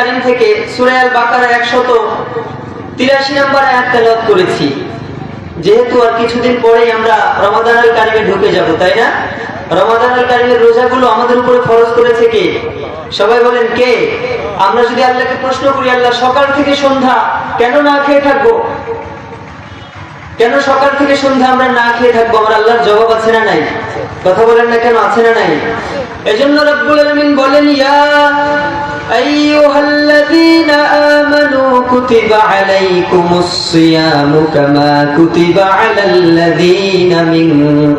কারিম থেকে সুরায়াল বাকার একশত তিরাশি নম্বর আয়াত তেলাওয়াত করেছি। যেহেতু আর কিছুদিন পরেই আমরা রমাদান আল কারিমে ঢুকে যাব, তাই না? রমাদান আল কারিমের রোজাগুলো আমাদের উপরে ফরজ করেছে কে? সবাই বলেন কে? আমরা যদি আল্লাহকে প্রশ্ন করি, আল্লাহ সকাল থেকে সন্ধ্যা কেন না খেয়ে থাকব? কেন সকাল থেকে সন্ধ্যা আমরা না খেয়ে থাকব? আমার আল্লাহর জবাব আছে না নাই? কথা বলেন না কেন, আছে না নাই? এজন্য রব্বুল আলামিন বলেন, ইয়া আইয়ুহাল্লাযীনা আমানু কুতিবা আলাইকুমুস সিয়ামু কামা কুতিবা আলাল্লাযীনা মিন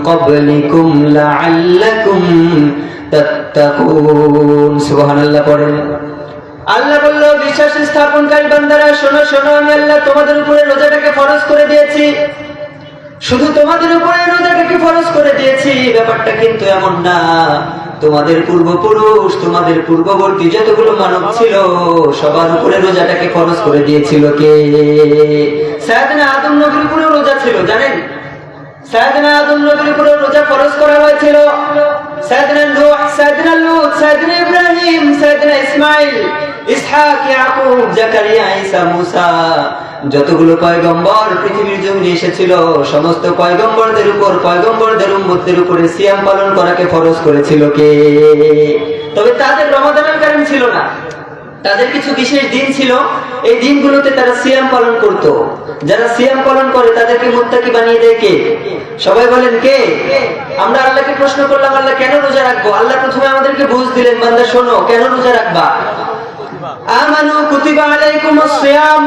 ক্বাবলিকুম লাআল্লাকুম তাত্তাকুন সুবহানাল্লাহ পড়েন আল্লাহ বলল, বিশ্বাস স্থাপনকারী বান্দারা, শোনো শোনো, আমি আল্লাহ তোমাদের উপরে রোজাটাকে ফরজ করে দিয়েছি। শুধু তোমাদের উপরে রোজাটাকে ফরজ করে দিয়েছি ব্যাপারটা কিন্তু এমন না। তোমাদের পূর্বপুরুষ, তোমাদের পূর্ববর্তী যতগুলো মানব ছিল, সবার উপরে রোজাটাকে ফরজ করে দিয়েছিল কে? সায়াদিনা আদম নবীর উপরে রোজা ছিল, জানেন? সায়াদিনা আদম নবীর উপরে রোজা ফরজ করা হয়েছিল। ইসমাইল, ইসহাক, ইয়াকুব, জাকারিয়া, ঈসা, মুসা। যতগুলো পয়গম্বর পৃথিবীর জমিনে এসেছিল, সমস্ত পয়গম্বরদের উপর, পয়গম্বরদের উম্মতদের উপরে সিয়াম পালন করাকে ফরজ করেছিল কে? তবে তাদের রমাদানের কারণ ছিল না। তাদের কিছু বিশেষ দিন ছিল। এই দিনগুলোতে তারা সিয়াম পালন করত। যারা সিয়াম পালন করে, তাদেরকে মুত্তাকি বানিয়ে দেয় কে? সবাই বলেন কে? আমরা আল্লাহকে প্রশ্ন করলাম, আল্লাহ কেন রোজা রাখব? আল্লাহ প্রথমে আমাদেরকে বুঝ দিলেন, বান্দা শোনো, কেন রোজা রাখবা? আমানু কুতিবা আলাইকুমুস সিয়াম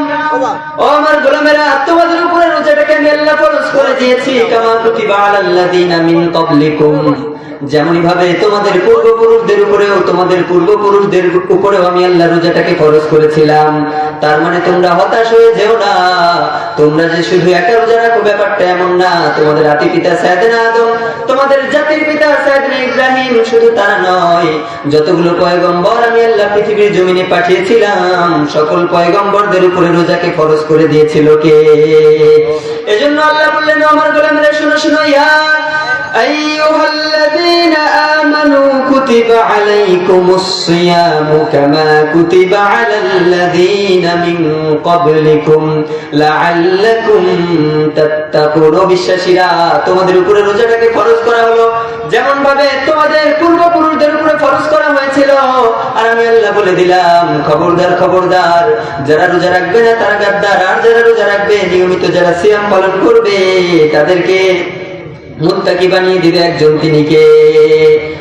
ও আমার গোলামেরা, তোমাদের উপরে রোজাটাকে আমি আল্লাহ ফরজ করে দিয়েছি। কামা কুতিবা আলাল্লাযিনা মিন ক্বাবলিকুম। যেমনই ভাবে তোমাদের পূর্বপুরুষদের উপরেও, তোমাদের পূর্বপুরুষদের উপরেও আমি আল্লাহ রোজাটাকে ফরজ করেছিলাম। তার মানে তোমরা হতাশ হয়ে যেও না। তোমরা যে শুধু একা রোজা রাখো, ব্যাপারটা এমন না। তোমাদের আতি পিতা সাইয়েদনা আদম, তোমাদের জাতির পিতা সাইয়েদনা ইব্রাহিম শুধু তারা নয়। যতগুলো পয়গম্বর আমি আল্লাহ পৃথিবীর জমিনে পাঠিয়েছিলাম, সকল পয়গম্বরদের উপরে রোজাকে ফরজ করে দিয়েছিল কে? এজন্য আল্লাহ বললেন, "ও আমার গোলামেরা, শুনো শুনো, ইয়া أيها الذين آمنوا كتب عليكم الصيام كما كتب على الذين من قبلكم لعلكم تتقون বিশ্বাসীরা তোমাদের উপরে রোজাটাকে ফরজ করা হলো যেমন ভাবে তোমাদের পূর্বপুরুষদের উপরে ফরজ করা হয়েছিল আর আমি আল্লাহ বলে দিলাম খবরদার খবরদার যারা রোজা রাখবে না তারা গাদ্দার আর যারা রোজা রাখবে নিয়মিত যারা সিয়াম পালন করবে তাদেরকে মুত্তাকি বানিয়ে দিবে একজন তিনি কে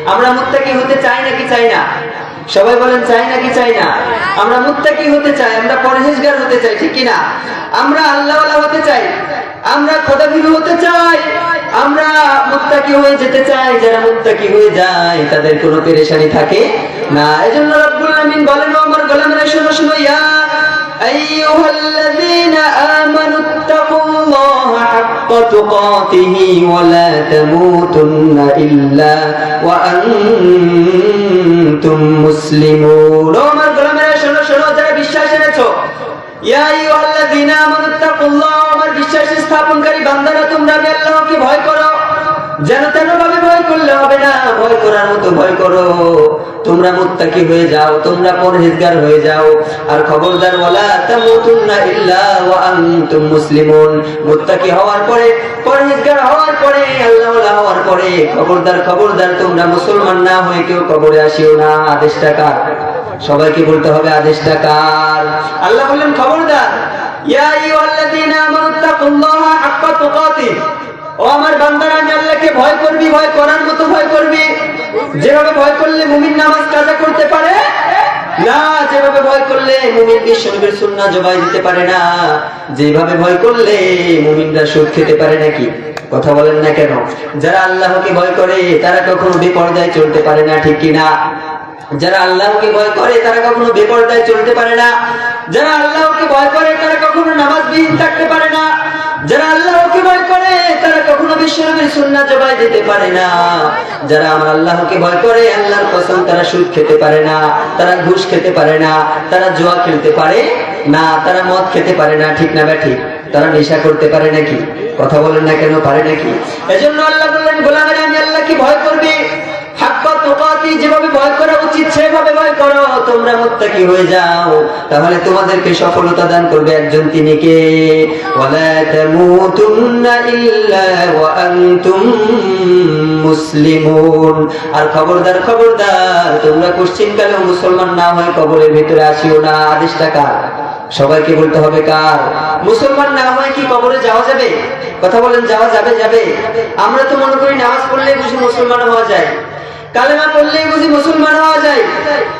আমরা মুত্তাকি হতে চাই নাকি চাই না? সবাই বলেন, চাই নাকি চাই না? আমরা মুত্তাকি হতে চাই, আমরা পরহেজগার হতে চাই, ঠিক না আমরা আল্লাহ হতে চাই, আমরা খোদা খোদাভীরু হতে চাই, আমরা মুত্তাকি হয়ে যেতে চাই, যারা মুত্তাকি হয়ে যায়, তাদের কোনো পেরেশানি থাকে না। এই জন্য রব্বুল আমিন বলেন আমার গোলামের, শোনো শোনো, ইয়া আইয়ুহাল্লাযীনা আমানু حق تقاته ولا تموتن إلا وأنتم مسلمون ও আমার গোলামেরা শোনো শোনো যারা বিশ্বাস এনেছো ইয়া আইয়ুহাল্লাযীনা আমানু তাকুল্লাহ আমার বিশ্বাস স্থাপনকারী বান্দারা তোমরা আমি আল্লাহকে ভয় করো যেন তেন ভাবে ভয় করলে হবে না। ভয় করার মতো ভয় করো। তোমরা হয়ে যাও, তোমরা পরহেজগার হয়ে যাও। আর খবরদার ইল্লা ওয়া আনতুম মুসলিমুন। হওয়ার পরে, পরহেজগার হওয়ার পরে, আল্লাহওয়ালা হওয়ার পরে, খবরদার খবরদার, তোমরা মুসলমান না হয়ে কেউ কবরে আসিও না। আদেশটা কার সবাইকে বলতে হবে আদেশটা কার আল্লাহ বললেন, খবরদার, ইয়া হাক্কা তুকাতিহ। ও আমার বান্দারা, আমি আল্লাহকে ভয় করবি, ভয় করার মতো ভয় করবি। যেভাবে ভয় করলে মুমিন নামাজ কাজা করতে পারে, না, যেভাবে ভয় করলে মুমিন বিশ্বনবীর সুন্নাহ জবাই দিতে পারে না, যেভাবে ভয় করলে মুমিনরা সুদ খেতে পারে নাকি কথা বলেন না কেন? যারা আল্লাহকে ভয় করে, তারা কখনো বিপর্যায় চলতে পারে না, ঠিক কিনা? যারা আল্লাহকে ভয় করে, তারা কখনো বেপর্দায় চলতে পারে না। যারা আল্লাহকে ভয় করে, তারা কখনো নামাজবিহীন থাকতে পারে না। যারা আল্লাহকে ভয় করে, তারা কখনো বিশ্বনবীর সুন্নাহ জবাই দিতে পারে না। যারা আমার আল্লাহকে ভয় করে, আল্লাহর কসম, তারা সুদ খেতে পারে না, তারা ঘুষ খেতে পারে না, তারা জুয়া খেলতে পারে না, তারা মদ খেতে পারে না, ঠিক না ব্যাঠিক তারা নেশা করতে পারে নাকি? কথা বলেন না কেন, পারে নাকি? এজন্য আল্লাহ বললেন, গোলামের, আমি আল্লাহকে ভয় করবি আর খবরদার খবরদার, তোমরা কোশ্চিন কালেও মুসলমান না হয় কবরের ভিতরে আসিও না। আদেশটা কার? সবাইকে বলতে হবে কার? মুসলমান না হয় কি কবরে যাওয়া যাবে? কথা বলেন, যাওয়া যাবে যাবে। আমরা তো মনে করি নামাজ পড়লে বুঝি মুসলমান হওয়া যায়। কালেমা পড়লেই বুঝি মুসলমান হওয়া যায়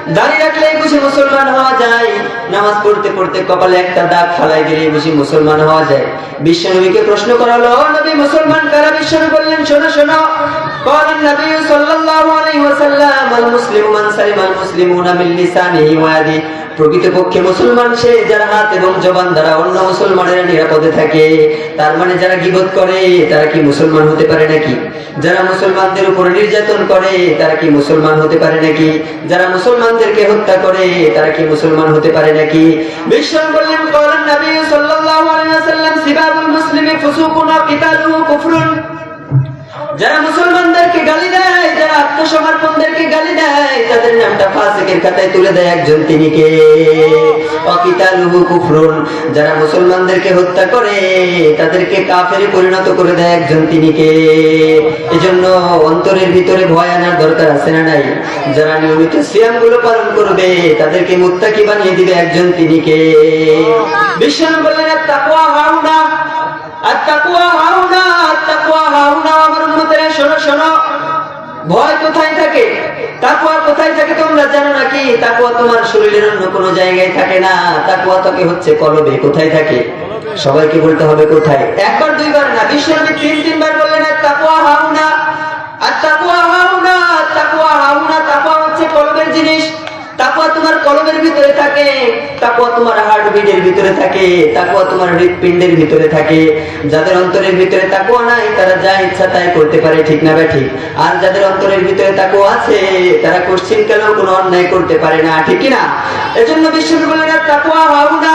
দাঁড়িয়ে রাখলেই বুঝি মুসলমান হওয়া যায়, নামাজ পড়তে পড়তে কপালে একটা দাগ ফালাই দিলেই বুঝি মুসলমান হওয়া যায়। বিশ্বনবীকে প্রশ্ন করা হলো "ও নবী, মুসলমান কারা বিশ্বনবী বললেন? শোনো শোনো। قال النبي صلى الله عليه وسلم المسلم من سلم المسلمون من لسانه ويده প্রকৃতপক্ষে মুসলমান সে যারা হাত এবং জবান দ্বারা অন্য মুসলমানের নিরাপদে থাকে তার মানে যারা গিবত করে তারা কি মুসলমান হতে পারে নাকি যারা মুসলমানদের উপর নির্যাতন করে তারা কি মুসলমান হতে পারে নাকি যারা মুসলমানদেরকে হত্যা করে তারা কি মুসলমান হতে পারে নাকি বিশ্ব বললেন করেন নবী সাল্লাল্লাহু আলাইহি ওয়াসাল্লাম সিবাবুল মুসলিমি ফুসুকুন ওয়া কিতালুহু কুফরুন যারা মুসলমানদেরকে গালি দেয় যারা আত্মসমর্পণদেরকে গালি দেয় তাদের নামটা ফাসিকের খাতায় তুলে দেয় একজন তিনি কে? অকিতালুহু কুফরুন। যারা মুসলমানদেরকে হত্যা করে তাদেরকে কাফেরে পরিণত করে দেয় একজন তিনি কে? এজন্য অন্তরের ভিতরে ভয় আনার দরকার আছে না নাই? যারা নিয়মিত সিয়ামগুলো পালন করবে তাদেরকে মুত্তাকি বানিয়ে দিবে একজন তিনি কে? বিশ্বনবী বললেন তাকওয়া হাউনা তোমরা জানো নাকি? তোমার শরীরের অন্য কোনো জায়গায় থাকে না। তাকুয়া তোকে হচ্ছে কোথায় থাকে? সবাইকে বলতে হবে কোথায়? একবার দুইবার না, বিশ্বনবী তিন, তিনবার বললেন তাকুয়া হাউনা আর কলমের ভিতরে থাকে তাকুয়া তোমার হার্ট বিটের ভিতরে থাকে তাকুয়া তোমার হৃৎপিণ্ডের ভিতরে থাকে। যাদের অন্তরের ভিতরে তাকুয়া নাই, তারা যা ইচ্ছা তাই করতে পারে, ঠিক না বা ঠিক আর যাদের অন্তরের ভিতরে তাকুয়া আছে, তারা কোশ্চিন কেন কোনো অন্যায় করতে পারে না, ঠিক কিনা? এজন্য বিশ্ববিদ্যালয়ের তাকুয়া না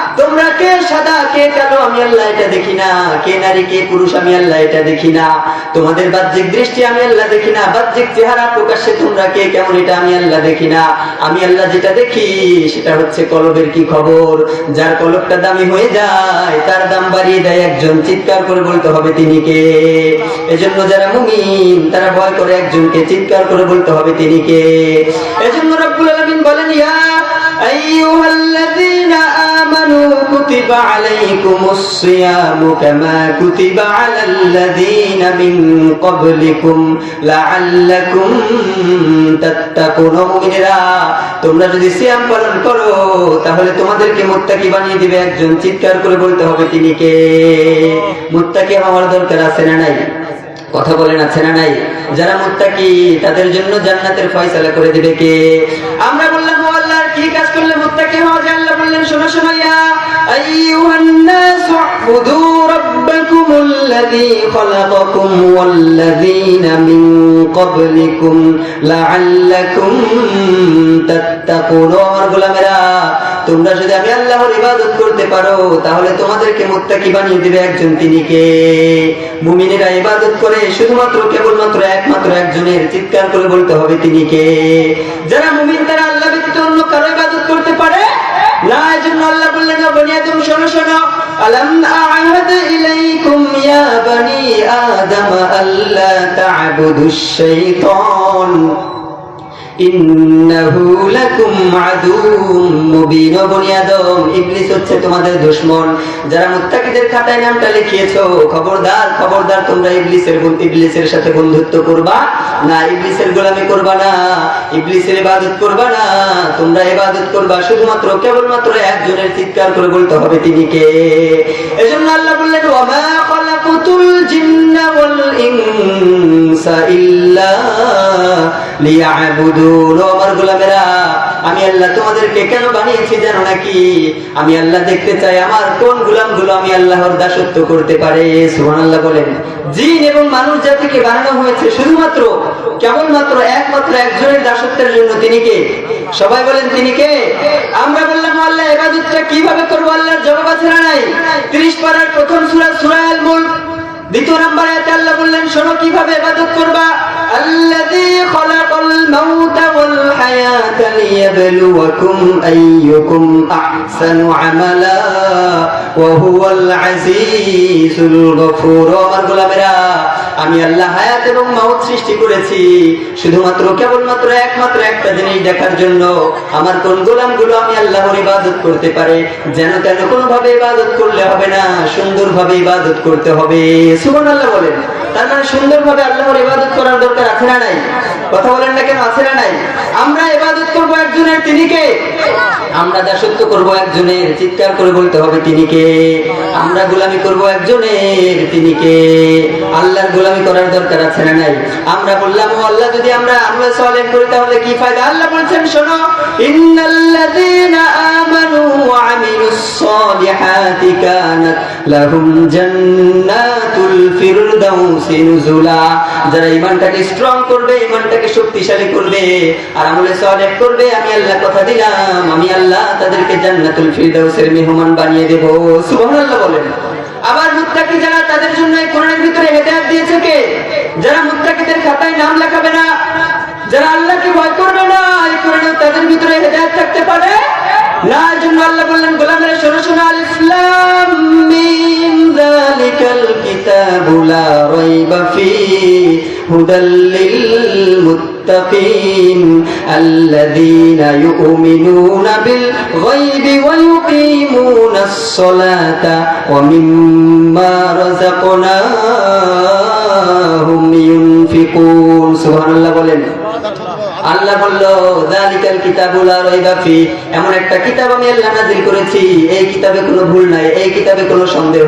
তোমরা কে সাদা, কে কালো, আমি আল্লাহ এটা দেখি না। কে নারী, কে পুরুষ, আমি আল্লাহ এটা দেখি না। তোমাদের বাহ্যিক দৃষ্টি আমি আল্লাহ দেখি না। বাহ্যিক চেহারা প্রকাশ্যে তোমরা কে, কেমন এটা আমি আল্লাহ দেখি না। আমি আল্লাহ যেটা দেখি, সেটা হচ্ছে কলবের কি খবর? যার কলবটা দামি হয়ে যায়, তার দাম বাড়িয়ে দেয় একজন। চিৎকার করে বলতে হবে তিনি কে? এজন্য যারা মুমিন, তারা ভয় করে একজনকে। চিৎকার করে বলতে হবে তিনি কে? এজন্য রব্বুল আলামিন বলেন, ইয়া আইয়ুহাল্লাযীনা কুতিবা আলাইকুমুস সিয়ামু কামা কুতিবা আলাল্লাযীনা মিন ক্বাবলিকুম লাআল্লাকুম তাত্তাকুন ও মুমিনেরা, তোমরা যদি সিয়াম পালন করো, তাহলে তোমাদেরকে মুত্তাকি বানিয়ে দিবে একজন। চিৎকার করে বলতে হবে তিনি কে? মুত্তাকি হওয়ার দরকার আছে না নাই? কথা বলেন, আছে না নাই? যারা মুত্তাকি, তাদের জন্য জান্নাতের ফয়সালা করে দিবে কে? আমরা বললাম ও আল্লাহর কি করলে মুত্তাকি হওয়া যায় আল্লাহ বললেন, শোনো শোনো ইয়া আইয়ুহান নাস উবুদু রাব্বাকুমুল্লাযী খালাকাকুম ওয়াল্লাযীনা মিন ক্বাবলিকুম লাআল্লাকুম তাত্তাকুন। গোলামেরা, তোমরা যদি আমি আল্লাহর ইবাদত করতে পারো, তাহলে তোমাদেরকে মুত্তাকি বানিয়ে দিবে একজন তিনি কে? মুমিনেরা ইবাদত করে শুধুমাত্র কেবলমাত্র একমাত্র একজনের চিৎকার করে বলতে হবে তিনি কে? যারা মুমিন, তারা ألم أعهد إليكم يا بني آدم ألا تعبدوا الشيطان ইন্নাহু লাকুম ও ইবলিস হচ্ছে তোমাদের দুশমন, যারা মুত্তাকিদের খাতায় নামটা লিখিয়েছো। খবরদার খবরদার, তোমরা ইবলিসের ইবলিসের সাথে বন্ধুত্ব করবা না, ইবলিসের গোলামি করবা না, ইবলিসের ইবাদত করবা না, তোমরা ইবাদত করবা। শুধুমাত্র, কেবলমাত্র একজনের চিৎকার করে বলতে হবে তিনি কে? এজন্য আল্লাহ বললেন ওয়ামা খালাকুতুল জিন্না আমি আল্লাহ তোমাদেরকে কেন বানিয়েছি জানো নাকি? আমি আল্লাহ দেখতে চাই, আমার কোন আমি আল্লাহর দাসত্ব করতে পারে? বলেন। জিন এবং মানুষ জাতিকে বানানো হয়েছে শুধুমাত্র, কেবলমাত্র একমাত্র একজনের দাসত্বের জন্য তিনি কে? সবাই বলেন তিনি কে? আমরা বললাম, আল্লাহ এবাদতটা কীভাবে করব? আল্লাহর জবাব আছে না নাই? 30 পারার প্রথম সূরা সূরা দ্বিতীয় নাম্বার আয়াতে আল্লাহ বললেন, শোনো কীভাবে ইবাদত করবা? আল্লাযী খালাকাল মাউতা ওয়াল হায়াতা লিয়াবলুয়াকুম আইয়ুকুম আহসানু আমালা ওয়া হুয়াল আজিজুল গফুর। আমার গোলামেরা আমি আল্লাহ হায়াত এবং মাউত সৃষ্টি করেছি। শুধুমাত্র কেবলমাত্র একমাত্র একটা জিনিস দেখার জন্য আমার কোন গোলামগুলো আমি আল্লাহর ইবাদত করতে পারে? যেন তেন কোনো ভাবে ইবাদত করলে হবে না, সুন্দরভাবে ইবাদত করতে হবে। সুবহানাল্লাহ বলেন। তার মানে সুন্দরভাবে আল্লাহর ইবাদত করার দরকার আছে না নাই? কথা বলেন না কেন, আছে না নাই? আমরা ইবাদত করব একজনের তিনি কে? আমরা দাসত্ব করব একজনের, চিৎকার করে বলতে হবে তিনি কে? আমরা গোলামি করব একজনের, তিনি কে? আল্লাহর গোলামি করার দরকার আছে না নাই? আমরা বললাম আল্লাহ, যদি আমরা আমল সালেহ করি, তাহলে কি ফায়দা? আল্লাহ বলছেন, শোনো, ইন্নাল্লাযীনা আমানু ওয়া আমিলুস সালিহাতি কানাত লাহুম জান্নাতুল ফিরদাউসি নুজুলা। যারা ঈমানটাকে স্ট্রং করবে, ঈমানটাকে শক্তিশালী করবে, আর আমলে সালেহ করবে, আমি আল্লাহ কথা দিলাম, আমি আল্লাহ তাদেরকে জান্নাতুল ফিরদাউসের মেহমান বানিয়ে দেব। সুবহানাল্লাহ বলেন। আবার মুত্তাকি যারা তাদের জন্য কোরআনের ভিতরে হেদায়েত দিয়েছে কে? যারা মুত্তাকিদের খাতায় নাম লেখাবে না, যারা আল্লাহকে ভয় করবে না, এই কোরআন তাদের ভিতরে হেদায়েত থাকতে পারে? এই জন্য আল্লাহ বললেন, গোলামের শোনো শোনো, আলিফ লাম মিম, যালিকাল কিতাবু লা রাইবা ফীহি হুদাল লিল মুত্তাকিন আল্লাযীনা ইউমিনুনা বিল গায়বি ওয়া ইউকিমুনাস সালাতা ওয়া মিম্মা রাযাকনাহুম ইউনফিকুন। সুবহানাল্লাহ বলেন আল্লাহ বলল এমন একটা কিতাব আমি আল্লাহ নাযিল করেছি। এই কিতাবে কোনো ভুল নাই, এই কিতাবে কোনো সন্দেহ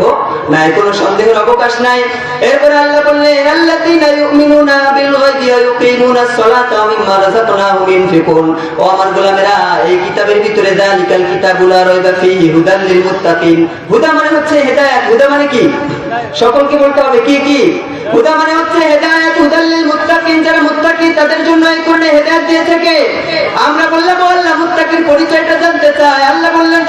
নাই, কোনো সন্দেহের অবকাশ নাই। এরপরে আল্লাহ কিতাবের ভিতরে মানে হচ্ছে মানে কি? সকলকে বলতে হবে, কি কি? হুদা মানে হচ্ছে মুত্তাকিন, যারা মুত্তাকি, তাদের জন্য এই দিয়ে থাকে। আমরা বললাম আল্লাহ, মুত্তাকির পরিচয়টা জানতে চাই। আল্লাহ বললেন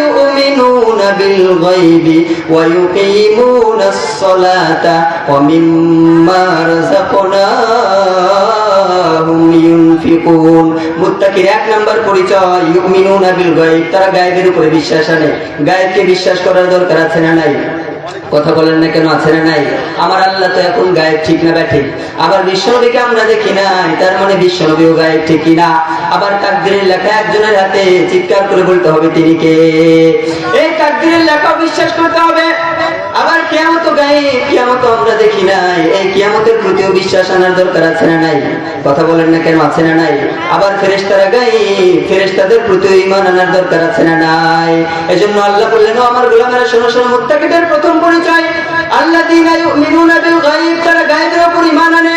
ইউমিনুনা বিল গায়বি ওয়া ইউকিমুনাস সালাতা ওয়া মিম্মা রাযাকনাহুম ইউনফিকুন। মুত্তাকির এক নাম্বার পরিচয়, ইউমিনুনা বিল গায়ব তারা গায়েবের উপরে বিশ্বাস আনে। গায়েবকে বিশ্বাস করার দরকার আছে না নাই? কথা বলেন না কেন, আছে না নাই? আমার আল্লাহ তো এখন গায়েব, ঠিক না ব্যাঠে আবার বিশ্বনবীকে আমরা দেখি নাই, তার মানে বিশ্বনবীও গায়েব ঠিক না? আবার তাকদিরের লেখা একজনের হাতে চিৎকার করে বলতে হবে, তিনি কে? এই তাকদিরের লেখা বিশ্বাস করতে হবে। আবার কেয়ামত গায়ে, কেয়ামত আমরা দেখি নাই। এই কেয়ামতের প্রতিও বিশ্বাস আনার দরকার আছে না নাই? কথা বলেন না কেন, আছে না নাই? আবার ফেরেশতারা গায়ে, ফেরেশতাদের প্রতিও ইমান আনার দরকার আছে না নাই? এই জন্য আল্লাহ বললেন আমার গোলামেরা, শোনো শোনো, মুত্তাকিদের প্রথম পরিচয়। আল্লাহ দিন আয়ু মিনুনা বিল গায়ব তারা গায়েবের উপর ইমান আনে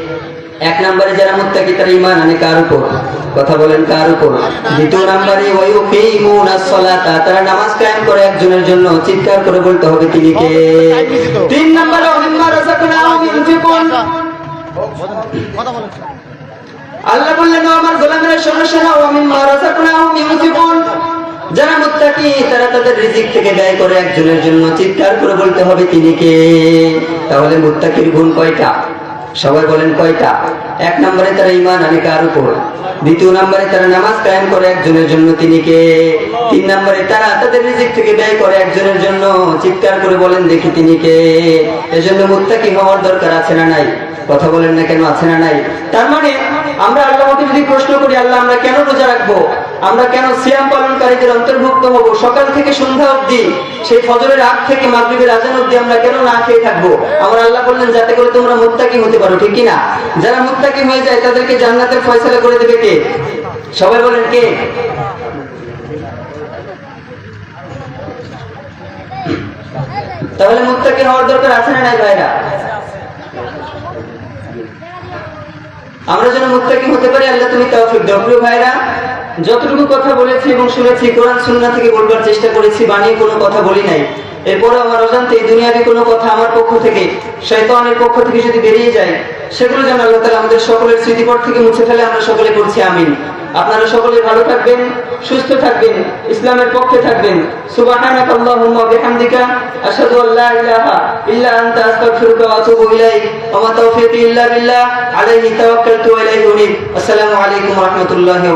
এক নম্বরে যারা মুত্তাকি, তারা ঈমান আনে কার উপর? কথা বলেন কার উপর? দ্বিতীয় নম্বরে তারা নামাজ কায়েম করে একজনের জন্য চিৎকার করে বলতে হবে তিনি কে? তিন নম্বরে আল্লাহ বললেন আমার গোলামেরা, শোনো শোনো ওমিম্মা রাযাকনাহুম ইউনফিকুন যারা মুত্তাকি, তারা তাদের রিজিক থেকে ব্যয় করে একজনের জন্য চিৎকার করে বলতে হবে তিনি কে? তাহলে মুত্তাকির গুণ কয়টা? সবাই বলেন কয়টা? এক নম্বরে তারা ইমান আনে কার উপর? দ্বিতীয় নম্বরে তারা নামাজ কায়েম করে একজনের জন্য তিনি কে? তিন নম্বরে তারা তাদের রিজিক থেকে ব্যয় করে একজনের জন্য। চিৎকার করে বলেন, দেখি তিনি কে? এজন্য মুত্তাকি হওয়ার দরকার আছে না নাই? কথা বলেন না কেন, আছে না নাই? তার মানে আমরা আল্লাহকে যদি প্রশ্ন করি, আল্লাহ আমরা কেন রোজা রাখব? আমরা কেন সিয়াম পালনকারীদের অন্তর্ভুক্ত হব? সকাল থেকে সন্ধ্যা অবধি, সেই ফজরের আগ থেকে মাগরিবের আজান অবধি আমরা কেন না খেয়ে থাকব? আমার আল্লাহ বললেন, যাতে করে তোমরা মুত্তাকি হতে পারো ঠিক কি না যারা মুত্তাকি হয়ে যায়, তাদেরকে জান্নাতের ফয়সালা করে দেবে কে? সবাই বলেন কে? তাহলে মুত্তাকি হওয়ার দরকার আছে না নাই ভাইরা? আমরা যেন মুত্তাকি হতে পারি, আল্লাহ তুমি তৌফিক দাও। প্রিয় ভাইরা যতটুকু কথা বলেছি এবং শুনেছি, কোরআন সুন্না থেকে বলবার চেষ্টা করেছি, বানিয়ে কোনো কথা বলি নাই। এরপরে আমার অজান্তে এই দুনিয়াবি কোনো কথা আমার পক্ষ থেকে শৈতানের পক্ষ থেকে যদি বেরিয়ে যায়, সেগুলো যেন আল্লাহ তালা আমাদের সকলের স্মৃতিপট থেকে মুছে ফেলে, আমরা সকলে করছি, আমিন। আপনারা সকলে ভালো থাকবেন, সুস্থ থাকবেন, ইসলামের পক্ষে থাকবেন। সুবহানাক আল্লাহুম্মা আনতা বিল্লাহ। আসসালামু আলাইকুম ওয়া রাহমাতুল্লাহি